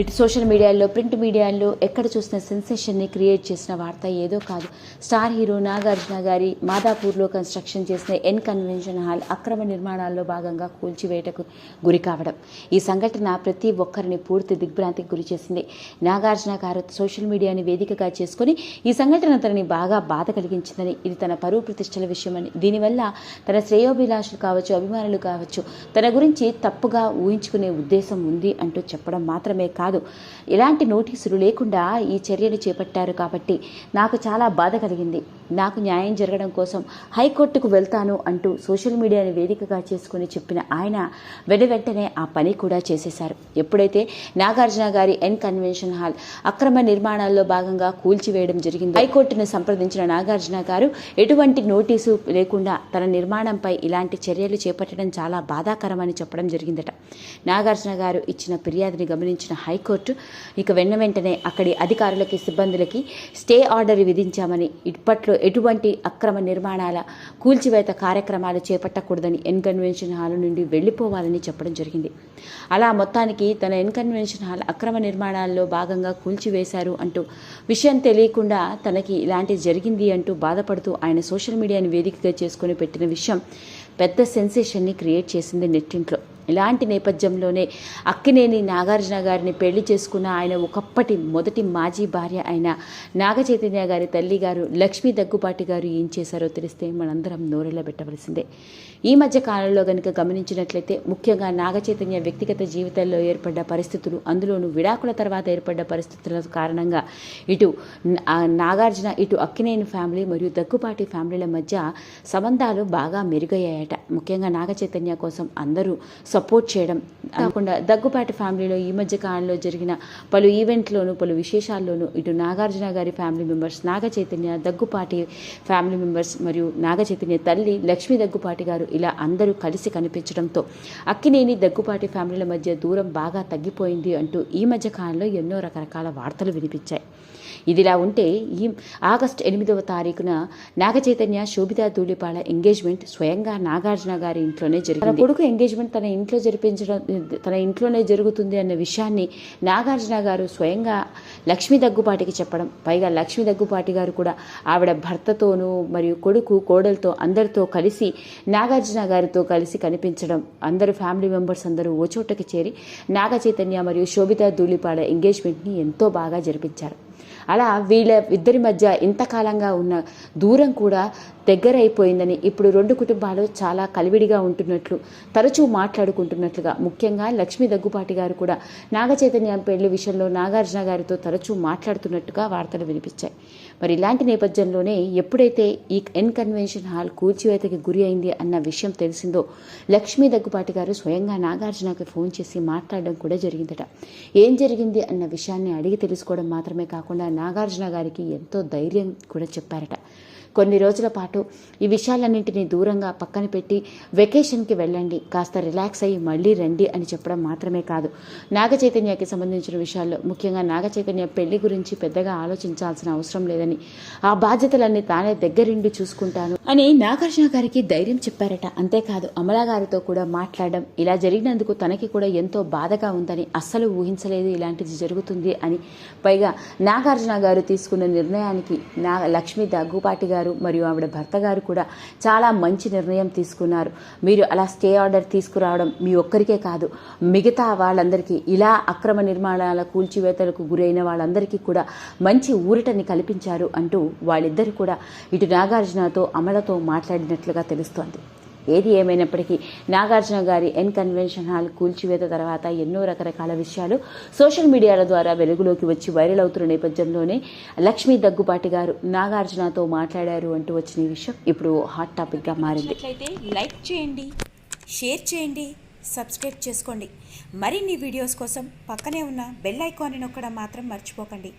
ఇటు సోషల్ మీడియాలో ప్రింట్ మీడియాలో ఎక్కడ చూసిన సెన్సేషన్ని క్రియేట్ చేసిన వార్త ఏదో కాదు. స్టార్ హీరో నాగార్జున గారి మాదాపూర్లో కన్స్ట్రక్షన్ చేసిన ఎన్ కన్వెన్షన్ హాల్ అక్రమ నిర్మాణాల్లో భాగంగా కూల్చివేయటకు గురి కావడం. ఈ సంఘటన ప్రతి ఒక్కరిని పూర్తి దిగ్భ్రాంతికి గురి చేసింది. నాగార్జున గారు సోషల్ మీడియాని వేదికగా చేసుకుని ఈ సంఘటన తనని బాగా బాధ కలిగించిందని ఇది తన పరువు ప్రతిష్టల విషయమని. దీనివల్ల తన శ్రేయోభిలాషులు కావచ్చు అభిమానులు కావచ్చు తన గురించి తప్పుగా ఊహించుకునే ఉద్దేశం ఉంది అంటూ చెప్పడం మాత్రమే కాదు. ఎలాంటి నోటీసులు లేకుండా ఈ చర్యలు చేపట్టారు కాబట్టి నాకు చాలా బాధ కలిగింది. నాకు న్యాయం జరగడం కోసం హైకోర్టుకు వెళ్తాను అంటూ సోషల్ మీడియాని వేదికగా చేసుకుని చెప్పిన ఆయన వెను వెంటనే ఆ పని కూడా చేసేశారు. ఎప్పుడైతే నాగార్జున గారి ఎన్ కన్వెన్షన్ హాల్ అక్రమ నిర్మాణాల్లో భాగంగా కూల్చివేయడం జరిగింది హైకోర్టును సంప్రదించిన నాగార్జున గారు ఎటువంటి నోటీసు లేకుండా తన నిర్మాణంపై ఇలాంటి చర్యలు చేపట్టడం చాలా బాధాకరమని చెప్పడం జరిగిందట. నాగార్జున గారు ఇచ్చిన ఫిర్యాదుని గమనించిన హైకోర్టు ఇక వెన్న వెంటనే అక్కడి అధికారులకి సిబ్బందులకి స్టే ఆర్డర్ విధించామని ఇప్పట్లో ఎటువంటి అక్రమ నిర్మాణాల కూల్చివేత కార్యక్రమాలు చేపట్టకూడదని ఎన్కన్వెన్షన్ హాల్ నుండి వెళ్ళిపోవాలని చెప్పడం జరిగింది. అలా మొత్తానికి తన ఎన్కన్వెన్షన్ హాల్ అక్రమ నిర్మాణాల్లో భాగంగా కూల్చివేశారు అంటూ విషయం తెలియకుండా తనకి ఇలాంటి జరిగింది అంటూ బాధపడుతూ ఆయన సోషల్ మీడియాని వేదికగా చేసుకుని పెట్టిన విషయం పెద్ద సెన్సేషన్ని క్రియేట్ చేసింది నెట్టింట్లో. ఇలాంటి నేపథ్యంలోనే అక్కినేని నాగార్జున గారిని పెళ్ళి చేసుకున్న ఆయన ఒకప్పటి మొదటి మాజీ భార్య అయిన నాగ చైతన్య గారి తల్లి గారు లక్ష్మీ దగ్గుపాటి గారు ఏం చేశారో తెలిస్తే మనందరం నోరెళ్ళ పెట్టవలసిందే. ఈ మధ్య కాలంలో కనుక గమనించినట్లయితే ముఖ్యంగా నాగ చైతన్య వ్యక్తిగత జీవితాల్లో ఏర్పడ్డ పరిస్థితులు అందులోనూ విడాకుల తర్వాత ఏర్పడ్డ పరిస్థితుల కారణంగా ఇటు నాగార్జున ఇటు అక్కినేని ఫ్యామిలీ మరియు దగ్గుపాటి ఫ్యామిలీల మధ్య సంబంధాలు బాగా మెరుగయ్యాయట. ముఖ్యంగా నాగ చైతన్య కోసం అందరూ సపోర్ట్ చేయడం కాకుండా దగ్గుపాటి ఫ్యామిలీలో ఈ మధ్య కాలంలో జరిగిన పలు ఈవెంట్లోనూ పలు విశేషాల్లోనూ ఇటు నాగార్జున గారి family members Naga Chaitanya Daggubati family members మరియు నాగ చైతన్య తల్లి లక్ష్మీ దగ్గుపాటి గారు ఇలా అందరూ కలిసి కనిపించడంతో అక్కినేని దగ్గుపాటి ఫ్యామిలీల మధ్య దూరం బాగా తగ్గిపోయింది అంటూ ఈ మధ్య కాలంలో ఎన్నో రకరకాల వార్తలు వినిపించాయి. ఇదిలా ఉంటే ఈ ఆగస్టు ఎనిమిదవ తారీఖున నాగచైతన్య శోభితా ధూళిపాల ఎంగేజ్మెంట్ స్వయంగా నాగార్జున గారి ఇంట్లోనే జరిగింది. కొడుకు ఎంగేజ్మెంట్ తన ఇంట్లో జరిపించడం తన ఇంట్లోనే జరుగుతుంది అన్న విషయాన్ని నాగార్జున గారు స్వయంగా లక్ష్మీ దగ్గుపాటికి చెప్పడం పైగా లక్ష్మీ దగ్గుపాటి గారు కూడా ఆవిడ భర్తతోనూ మరియు కొడుకు కోడలతో అందరితో కలిసి నాగార్జున గారితో కలిసి కనిపించడం అందరూ ఫ్యామిలీ మెంబర్స్ అందరూ ఓ చోటకి చేరి నాగ చైతన్య మరియు శోభితా ధూళిపాడ ఎంగేజ్మెంట్ని ఎంతో బాగా జరిపించారు. అలా వీళ్ళ ఇద్దరి మధ్య ఇంతకాలంగా ఉన్న దూరం కూడా దగ్గర అయిపోయిందని ఇప్పుడు రెండు కుటుంబాలు చాలా కలివిడిగా ఉంటున్నట్లు తరచూ మాట్లాడుకుంటున్నట్లుగా. ముఖ్యంగా లక్ష్మీ దగ్గుపాటి గారు కూడా నాగచైతన్య పెళ్ళి విషయంలో నాగార్జున గారితో తరచూ మాట్లాడుతున్నట్టుగా వార్తలు వినిపించాయి. మరి ఇలాంటి నేపథ్యంలోనే ఎప్పుడైతే ఈ ఎన్ కన్వెన్షన్ హాల్ కూల్చివేతకి గురి అయింది అన్న విషయం తెలిసిందో లక్ష్మీ దగ్గుపాటి గారు స్వయంగా నాగార్జునకి ఫోన్ చేసి మాట్లాడడం కూడా జరిగిందట. ఏం జరిగింది అన్న విషయాన్ని అడిగి తెలుసుకోవడం మాత్రమే కాకుండా నాగార్జున గారికి ఎంతో ధైర్యం కూడా చెప్పారట. కొన్ని రోజుల పాటు ఈ విషయాలన్నింటినీ దూరంగా పక్కన పెట్టి వెకేషన్కి వెళ్ళండి. కాస్త రిలాక్స్ అయ్యి మళ్ళీ రండి అని చెప్పడం మాత్రమే కాదు. నాగ చైతన్యకి సంబంధించిన విషయాల్లో ముఖ్యంగా నాగ చైతన్య పెళ్ళి గురించి పెద్దగా ఆలోచించాల్సిన అవసరం లేదని ఆ బాధ్యతలన్నీ తానే దగ్గరుండి చూసుకుంటాను అని నాగార్జున గారికి ధైర్యం చెప్పారట. అంతేకాదు అమలా గారితో కూడా మాట్లాడడం ఇలా జరిగినందుకు తనకి కూడా ఎంతో బాధగా ఉందని అస్సలు ఊహించలేదు ఇలాంటిది జరుగుతుంది అని. పైగా నాగార్జున గారు తీసుకున్న నిర్ణయానికి నా లక్ష్మి దగ్గుపాటి గారు మరియు ఆవిడ భర్త గారు కూడా చాలా మంచి నిర్ణయం తీసుకున్నారు. మీరు అలా స్టే ఆర్డర్ తీసుకురావడం మీ ఒక్కరికే కాదు. మిగతా వాళ్ళందరికీ ఇలా అక్రమ నిర్మాణాల కూల్చివేతలకు గురైన వాళ్ళందరికీ కూడా మంచి ఊరటని కల్పించారు అంటూ వాళ్ళిద్దరు కూడా ఇటు నాగార్జునతో అమలతో మాట్లాడినట్లుగా తెలుస్తోంది. ఏది ఏమైనప్పటికీ నాగార్జున గారి ఎన్ కన్వెన్షన్ హాల్ కూల్చివేత తర్వాత ఎన్నో రకరకాల విషయాలు సోషల్ మీడియాల ద్వారా వెలుగులోకి వచ్చి వైరల్ అవుతున్న నేపథ్యంలోనే లక్ష్మీ దగ్గుపాటి గారు నాగార్జునతో మాట్లాడారు అంటూ వచ్చిన ఈ విషయం ఇప్పుడు హాట్ టాపిక్గా మారింది. లైక్ చేయండి షేర్ చేయండి సబ్స్క్రైబ్ చేసుకోండి. మరిన్ని వీడియోస్ కోసం పక్కనే ఉన్న బెల్ ఐకాన్ని నొక్కడం మాత్రం మర్చిపోకండి.